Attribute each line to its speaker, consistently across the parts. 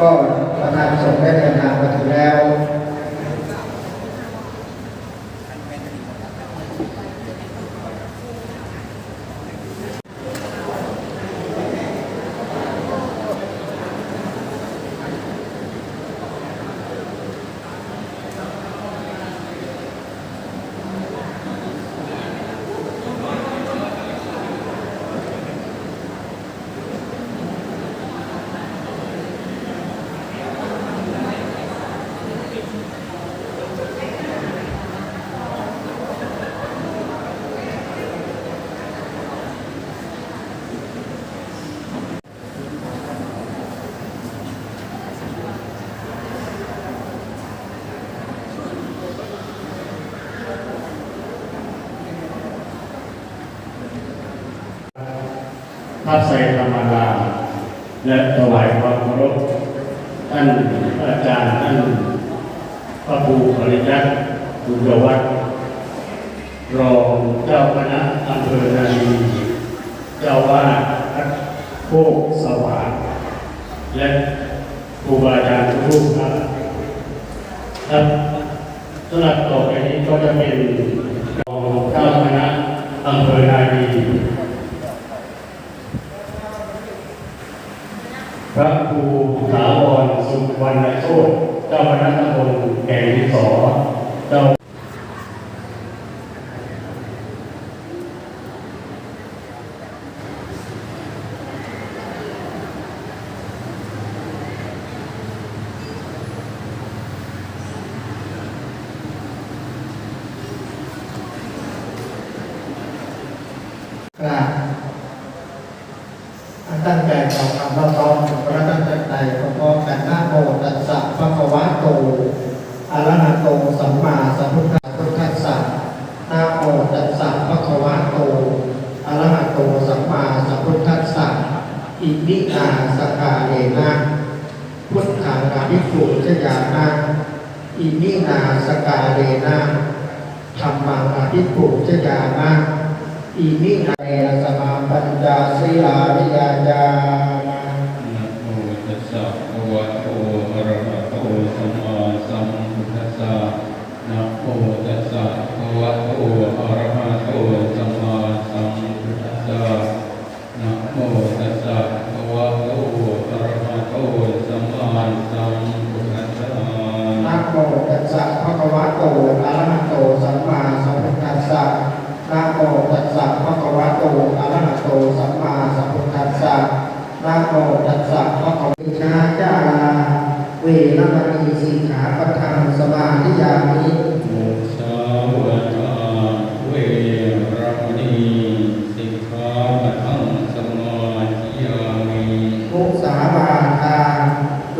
Speaker 1: ก็ประธานสงฆ์ได้เดิน
Speaker 2: ทา
Speaker 1: งมาถึงแล้ว
Speaker 2: ทับใส่ธรรมดาและถวายความเคารพท่านอาจารย์ท่านพระครูปริยัติบุญวัฒน์รองเจ้าคณะอำเภอนาดีเจ้าวาดโคกสว่างและครูบาอาจารย์ทุกรูปครับครับสำหรับต่อไปนี้ก็จะเป็นรองเจ้าคณะอำเภอนาดี ระครูถาวรสุวรรณโชตเจ้าคณะตำบลแก่งที่สอเจ้า
Speaker 1: กราบ ตั้งใจต่อคำว่าพร้อมพระตั้งใจพร้อมกันนะโมตัสสะภะคะวะโตอะระหะโตสัมมาสัมพุทธัสสะนะโมตัสสะภะคะวะโตอะระหะโตสัมมาสัมพุทธัสสะอิมินาสกาเลนะพุทธังอภิปุจยานะอิมินาสกาเลนะธรรมังอภิปุจยานะ อิมินาเนสมาปัญจศีลาวิยาจา
Speaker 3: นะโมตัสสะภะคะวะโตอะระหะโตสัมมาสัมพุทธัสสะนะโมตัสสะ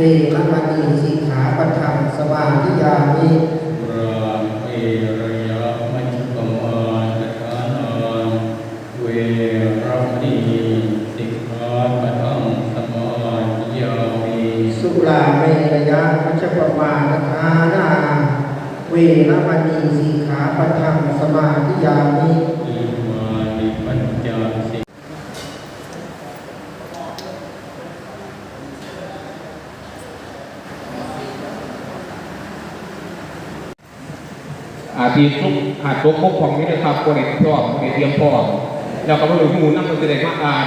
Speaker 1: เวรมณีสิกขาปะทังสมาธิยามิ
Speaker 3: รา
Speaker 1: เอ
Speaker 3: ระยะมัจจุปมาทฐานาเวรมณีสิกขาปะทังสมาธิยามิ
Speaker 1: สุราเมรยะมัชฌปมาทานาเวรมณีสีขาปทังสมาธิยามิ
Speaker 3: อิมานิปัญจสิก
Speaker 4: อาทีทุกอาตัวพกของนี้นะครับคนในพร้อมในเตรียมพร้อมแล้วก็มาดูหูนั่งมันจะได้มาอ่าน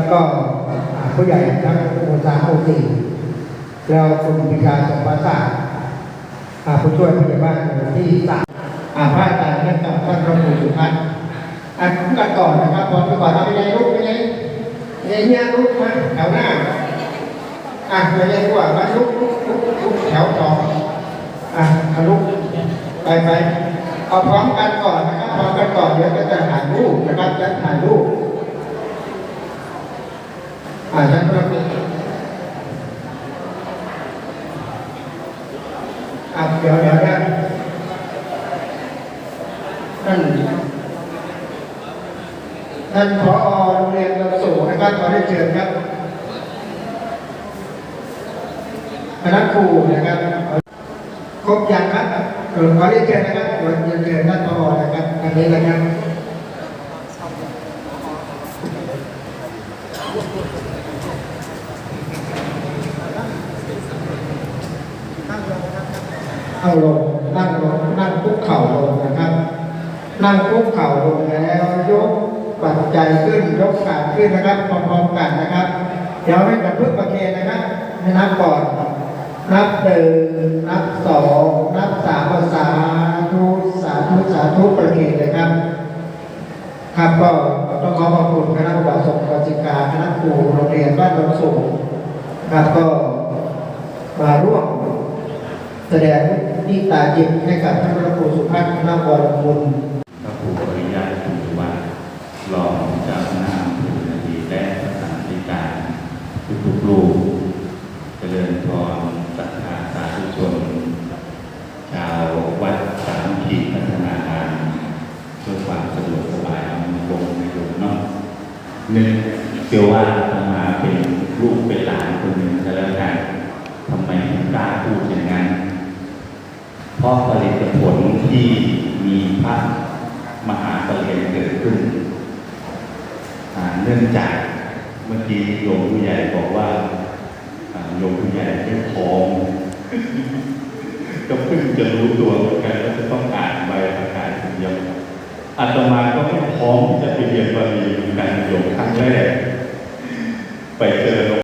Speaker 1: แล้วก็ผู้ใหญ่ทั้งโมซาโมสี่แล้วคุณพิชาสมภาษาผู้ช่วยผู้ใหญ่บ้านที่สามอาพระอาจารย์ท่นกับท่านระครูสุพัฒน์อ่าคุ้มกันก่อนนะครับพอมกันก่อนเอาไปยังลูกไปยังไปยังเนี่ยลูกมาแถวหน้าอะไปยังกว่ามาลุกลุกลุกแถวสองอะเอาลุกไปไปเอาพร้อมกันก่อนนะครับพร้อมกันก่อนเดี๋ยวก็จะถ่ายรูปนะครับจะถ่ายรูป อ่าท่านพระครูอะเดี๋ยวเดี๋ยวนะท่านท่านผอโรงเรียนเราสูงนะครับขอได้เชิญครับคณะครูนะครับครบยังครับขอได้เชิญนะครับขอเรียนเชิญท่านผอนะครับอันนี้นะครับ เอาลงนั่งลงนั่งคุกเข่าลงนะครับ นั่งคุกเข่าลงแล้วยกปัจจัยขึ้นยกขาขึ้นนะครับพร้อมๆกันนะครับ เดี๋ยวให้กับพึ่งประเคนนะครับให้นับก่อน นับหนึ่งนับสองนับสามก็สาธุสาธุสาธุประเคนเลยครับ ครับก็ต้องขอขอบคุณคณะผู้บาสงฆ์กจิกาคณะครูโรงเรียนบ้านโนนสูงครับก็มาร่วม แสดงนิตาจิตให้กับท่านพระครูสุภัทนาวรมุน
Speaker 5: พระครูปริยาคุณวัฒน์รองเจ้าคณะอำเภอนาดีและประธานธิการทุกๆรูปเจริญพรศรัทธาสาธุชน ชาววัดสามขีดพัฒนาการเพื่อความสะดวกสบายเอามาลงในหลวงนาะหนึ่งเชื่อว่าอาตมาเป็นลูกเป็นหลาน ข้อผลิตผลที่มีพระมหาปรียญเกิดขึ้น เนื่องจากเมื่อกี้โยมผู้ใหญ่บอกว่าโยมผู้ใหญ่เป็นทองก็เพิ่งจะรู้ตัวเหมือนกันว่าจะต้องอ่านใบประกาศเดียวอาตมาก็ไม่พร้อมจะไปเรียนบาลีเหมือนกันโยมครั้งแรกไปเจอ